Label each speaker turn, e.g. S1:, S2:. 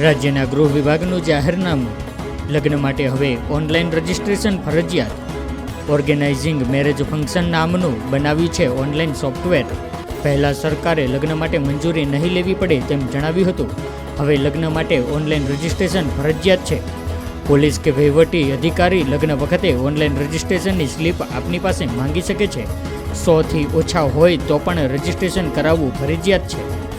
S1: રાજ્યના ગૃહ વિભાગનું જાહેરનામું. લગ્ન માટે હવે ઓનલાઈન રજિસ્ટ્રેશન ફરજિયાત. ઓર્ગેનાઇઝિંગ મેરેજ ફંક્શન નામનું બનાવ્યું છે ઓનલાઈન સોફ્ટવેર. પહેલાં સરકારે લગ્ન માટે મંજૂરી નહીં લેવી પડે તેમ જણાવ્યું હતું. હવે લગ્ન માટે ઓનલાઈન રજિસ્ટ્રેશન ફરજિયાત છે. પોલીસ કે વહીવટી અધિકારી લગ્ન વખતે ઓનલાઈન રજિસ્ટ્રેશનની સ્લીપ આપની પાસે માંગી શકે છે. સોથી ઓછા હોય તો પણ રજિસ્ટ્રેશન કરાવવું ફરજિયાત છે.